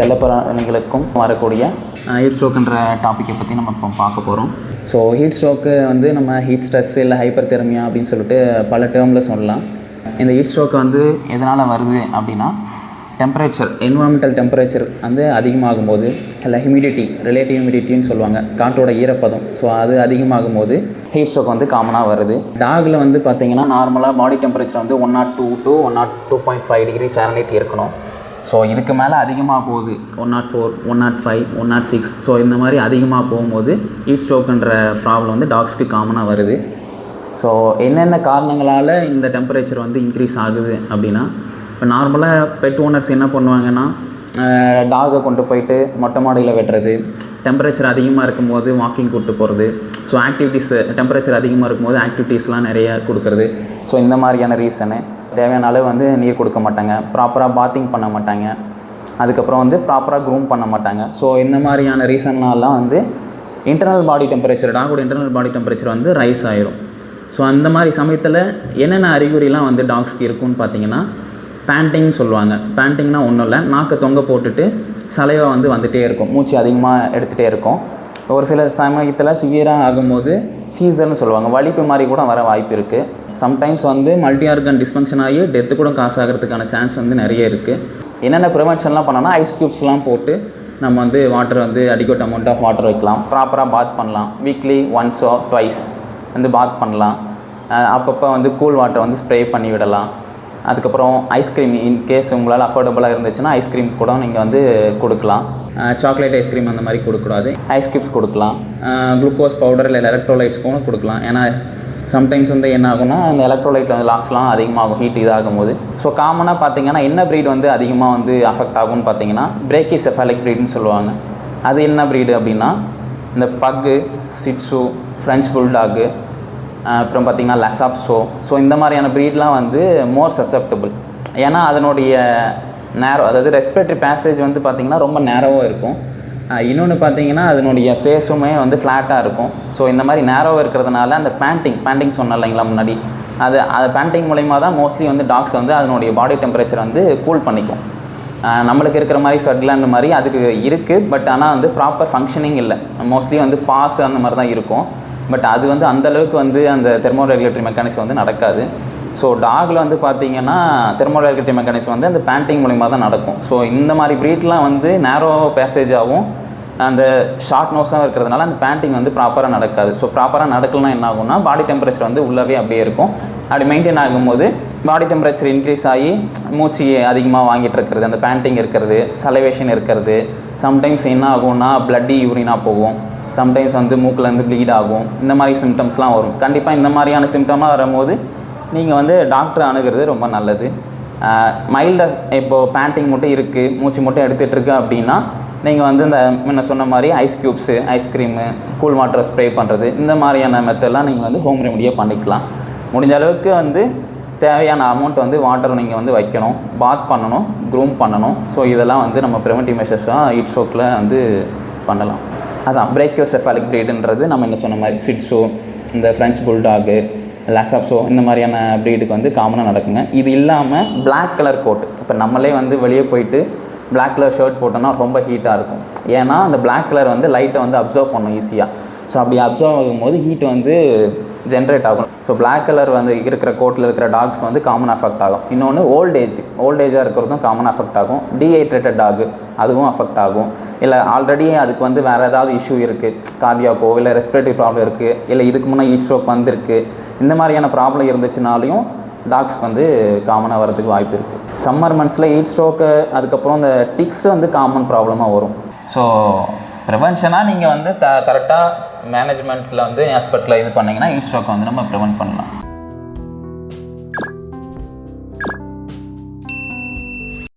செல்லப்பிராணிகளுக்கும் வரக்கூடிய ஹீட் ஸ்ட்ரோக்குன்ற டாப்பிக்கை பற்றி நம்ம இப்போ பார்க்க போகிறோம் ஸோ ஹீட் ஸ்ட்ரோக்கு வந்து நம்ம ஹீட் ஸ்ட்ரெஸ் இல்லை ஹைப்பர் திறமையா அப்படின்னு சொல்லிட்டு பல டேர்மில் சொல்லலாம். இந்த ஹீட் ஸ்ட்ரோக்கு வந்து எதனால் வருது அப்படின்னா டெம்பரேச்சர் என்வரான்மெண்டல் டெம்பரேச்சர் வந்து அதிகமாகும் போது இல்லை ஹியூமிடிட்டி ரிலேட்டிவ் ஹியூமிடிட்டின்னு சொல்லுவாங்க காற்றோட ஈரப்பதம். ஸோ அது அதிகமாகும் போது ஹீட் ஸ்ட்ரோக் வந்து காமனாக வருது. டாகில் வந்து பார்த்திங்கன்னா நார்மலாக பாடி டெம்பரேச்சர் வந்து one nought two two one nought two point five degree Fahrenheit இருக்கணும். ஸோ இதுக்கு மேலே அதிகமாக போகுது. One nought four one nought five one nought six so இந்த மாதிரி அதிகமாக போகும்போது ஹீட் ஸ்ட்ரோக்குன்ற ப்ராப்ளம் வந்து டாக்ஸ்க்கு காமனாக வருது. ஸோ என்னென்ன காரணங்களால் இந்த டெம்பரேச்சர் வந்து இன்க்ரீஸ் ஆகுது அப்படின்னா இப்போ நார்மலாக பெட் ஓனர்ஸ் என்ன பண்ணுவாங்கன்னா டாகை கொண்டு போயிட்டு மொட்டை மாடியில் வெட்டுறது டெம்பரேச்சர் அதிகமாக இருக்கும்போது வாக்கிங் கூப்பிட்டு போகிறது ஸோ ஆக்டிவிட்டீஸ் டெம்பரேச்சர் அதிகமாக இருக்கும்போது ஆக்டிவிட்டீஸ்லாம் நிறைய கொடுக்குறது. ஸோ இந்த மாதிரியான ரீசனு தேவையான அளவு வந்து நீர் கொடுக்க மாட்டாங்க. ப்ராப்பராக பாத்திங் பண்ண மாட்டாங்க. அதுக்கப்புறம் வந்து ப்ராப்பராக க்ரூம் பண்ண மாட்டாங்க. ஸோ இந்த மாதிரியான ரீசன்னாலாம் வந்து இன்டர்னல் பாடி டெம்பரேச்சர் டாகோட இன்டர்னல் பாடி டெம்பரேச்சர் வந்து ரைஸ் ஆயிரும். ஸோ அந்த மாதிரி சமயத்தில் என்னென்ன அறிகுறிலாம் வந்து டாக்ஸ்க்கு இருக்குன்னு பார்த்தீங்கன்னா பேண்டிங்னு சொல்லுவாங்க. பேண்டிங்னா ஒன்றும் இல்லை நாக்கை தொங்க போட்டுட்டு சலைவை வந்து வந்துகிட்டே இருக்கும். மூச்சு அதிகமாக எடுத்துகிட்டே இருக்கும். ஒரு சில சமயத்தில் சிவியராக ஆகும்போது சீசர்னு சொல்லுவாங்க. வலிப்பு மாதிரி கூட வர வாய்ப்பு இருக்குது சம்டைம்ஸ் வந்து மல்டி ஆர்கன் டிஸ்ஃபங்க்ஷன் ஆகி டெத்து கூட காசு ஆகிறதுக்கான சான்ஸ் வந்து நிறைய இருக்குது என்னென்ன ப்ரிவென்ஷன்லாம் பண்ணோன்னா ஐஸ் க்யூப்ஸ்லாம் போட்டு நம்ம வந்து வாட்டர் வந்து அடிக்கோட் அமௌண்ட் ஆஃப் வாட்டர் வைக்கலாம். ப்ராப்பராக பாத் பண்ணலாம். வீக்லி ஒன்ஸோ ட்வைஸ் வந்து பாத் பண்ணலாம். அப்பப்போ வந்து கூல் வாட்டர் வந்து ஸ்ப்ரே பண்ணி விடலாம். அதுக்கப்புறம் ஐஸ்கிரீம் இன்கேஸ் உங்களால் அஃபோர்டபுளாக இருந்துச்சுன்னா ஐஸ்கிரீம் கூட நீங்கள் வந்து கொடுக்கலாம். சாக்லேட் ஐஸ்கிரீம் அந்த மாதிரி கொடுக்கக்கூடாது. ஐஸ் கியூப்ஸ் கொடுக்கலாம். குளுக்கோஸ் பவுடர் இல்லை எலக்ட்ரோலைட்ஸ் கூட கொடுக்கலாம். ஏன்னா சம்டைம்ஸ் வந்து என்ன ஆகும்னா அந்த எலக்ட்ரோலைட்டில் வந்து லாஸ்லாம் அதிகமாகும் ஹீட் இதாகும் போது ஸோ காமனாக பார்த்தீங்கன்னா என்ன ப்ரீட் வந்து அதிகமாக வந்து அஃபெக்ட் ஆகும்னு பார்த்தீங்கன்னா பிரேக்கி செஃபாலிக் ப்ரீட்னு சொல்லுவாங்க. அது என்ன ப்ரீடு அப்படின்னா இந்த பக்கு சிட்ஸு ஃப்ரெஞ்ச் புல்டாகு அப்புறம் பார்த்திங்கன்னா லெசாப்ஸோ ஸோ இந்த மாதிரியான ப்ரீட்லாம் வந்து மோர் சசப்டபுள் ஏன்னா அதனுடைய நேரோ அதாவது ரெஸ்பிரேட்டரி பேசேஜ் வந்து பார்த்திங்கன்னா ரொம்ப நேரோவாக இருக்கும். இன்னொன்று பார்த்தீங்கன்னா அதனுடைய ஃபேஸுமே வந்து ஃப்ளாட்டாக இருக்கும். ஸோ இந்த மாதிரி நேரோவாக இருக்கிறதுனால அந்த பேண்டிங் பேண்டிங் சொன்னேன் இல்லைங்களா முன்னாடி? அது அந்த பேண்டிங் மூலயமா தான் மோஸ்ட்லி வந்து டாக்ஸ் வந்து அதனுடைய பாடி டெம்பரேச்சர் வந்து கூல் பண்ணிக்கும். நம்மளுக்கு இருக்கிற மாதிரி ஸ்வெட்லாண்ட் மாதிரி அதுக்கு இருக்குது பட் ஆனால் வந்து ப்ராப்பர் ஃபங்க்ஷனிங் இல்லை. மோஸ்ட்லி வந்து பாஸ் அந்த மாதிரி தான் இருக்கும். பட் அது வந்து அந்தளவுக்கு வந்து அந்த தெர்மோ ரெகுலேட்டரி மெக்கானிசம் வந்து நடக்காது. ஸோ டாகில் வந்து பார்த்தீங்கன்னா தெர்மோ மெக்கானிசம் வந்து அந்த பேண்டிங் மூலிமா தான் நடக்கும். ஸோ இந்த மாதிரி ப்ரீட்லாம் வந்து நேரோ பேசேஜாகவும் அந்த ஷார்ட் நோஸாக இருக்கிறதுனால அந்த பேண்டிங் வந்து ப்ராப்பராக நடக்காது. ஸோ ப்ராப்பராக நடக்கலன்னா என்ன ஆகும்னா பாடி டெம்பரேச்சர் வந்து உள்ளவே அப்படியே இருக்கும். அப்படி மெயின்டைன் ஆகும்போது பாடி டெம்பரேச்சர் இன்க்ரீஸ் ஆகி மூச்சு அதிகமாக வாங்கிட்டு இருக்கிறது அந்த பேண்டிங் இருக்கிறது சலவேஷன் இருக்கிறது சம்டைம்ஸ் என்ன ஆகும்னா பிளட்டி யூரினாக போகும். சம்டைம்ஸ் வந்து மூக்கிலேருந்து ப்ளீட் ஆகும். இந்த மாதிரி சிம்டம்ஸ்லாம் வரும். கண்டிப்பாக இந்த மாதிரியான சிம்டமாக வரும்போது நீங்கள் வந்து டாக்டர் அணுகிறது ரொம்ப நல்லது. மைல்டாக இப்போது பேண்டிங் மட்டும் இருக்குது மூச்சு மட்டும் எடுத்துகிட்ருக்கு அப்படின்னா நீங்கள் வந்து இந்த முன்ன சொன்ன மாதிரி ice cubes ice cream cool water spray பண்ணுறது இந்த மாதிரியான மெத்தட்லாம் நீங்கள் வந்து ஹோம் ரெமடியாக பண்ணிக்கலாம். முடிஞ்ச அளவுக்கு வந்து தேவையான அமௌண்ட் வந்து வாட்டர் நீங்கள் வந்து வைக்கணும் பாத் பண்ணணும் க்ரூம் பண்ணணும். ஸோ இதெல்லாம் வந்து நம்ம ப்ரிவென்டிவ் மெஷர்ஸாக ஹீட் ஷோக்கில் வந்து பண்ணலாம். அதான் பிரேக்கியோசெஃபாலிக் ப்ரீடுன்றது நம்ம என்ன சொன்ன மாதிரி சிட்ஸோ இந்த ஃப்ரெஞ்ச் புல்டாகு லசாப்ஸோ இந்த மாதிரியான ப்ரீடுக்கு வந்து காமனாக நடக்குங்க. இது இல்லாமல் பிளாக் கலர் கோட் இப்போ நம்மளே வந்து வெளியே போயிட்டு பிளாக் கலர் ஷர்ட் போட்டோன்னா ரொம்ப ஹீட்டாக இருக்கும். ஏன்னா அந்த பிளாக் கலர் வந்து லைட்டை வந்து அப்சர்வ் பண்ணும் ஈஸியாக ஸோ அப்படி அப்சர்வ் ஆகும்போது ஹீட் வந்து ஜென்ரேட் ஆகும். ஸோ பிளாக் கலர் வந்து இருக்கிற கோட்டில் இருக்கிற டாக்ஸ் வந்து காமன் அஃபெக்ட் ஆகும். இன்னொன்று ஓல்ட் ஏஜ் இருக்கிறதும் காமன் அஃபெக்ட் ஆகும். டீஹைட்ரேட்டட் டாக் அதுவும் அஃபெக்ட் ஆகும். இல்லை ஆல்ரெடி அதுக்கு வந்து வேறு ஏதாவது இஷ்யூ இருக்குது கார்டியாக்கோ இல்லை ரெஸ்பிரேட்டரி ப்ராப்ளம் இருக்குது இல்லை இதுக்கு முன்னே ஹீட் ஸ்ட்ரோக் வந்திருக்கு. இந்த மாதிரியான ப்ராப்ளம் இருந்துச்சுனாலையும் டாக்ஸ் வந்து காமனாக வரதுக்கு வாய்ப்பு இருக்குது சம்மர் மந்த்ஸில் ஹீட் ஸ்ட்ரோக்கு அதுக்கப்புறம் இந்த டிக்ஸ் வந்து காமன் ப்ராப்ளமாக வரும். ஸோ ப்ரிவென்ஷனாக நீங்கள் வந்து த கரெக்டாக மேனேஜ்மெண்ட்டில் வந்து ஹாஸ்பிட்டலில் இது பண்ணிங்கன்னா ஹீட் ஸ்ட்ரோக்கை வந்து நம்ம ப்ரிவென்ட் பண்ணலாம்.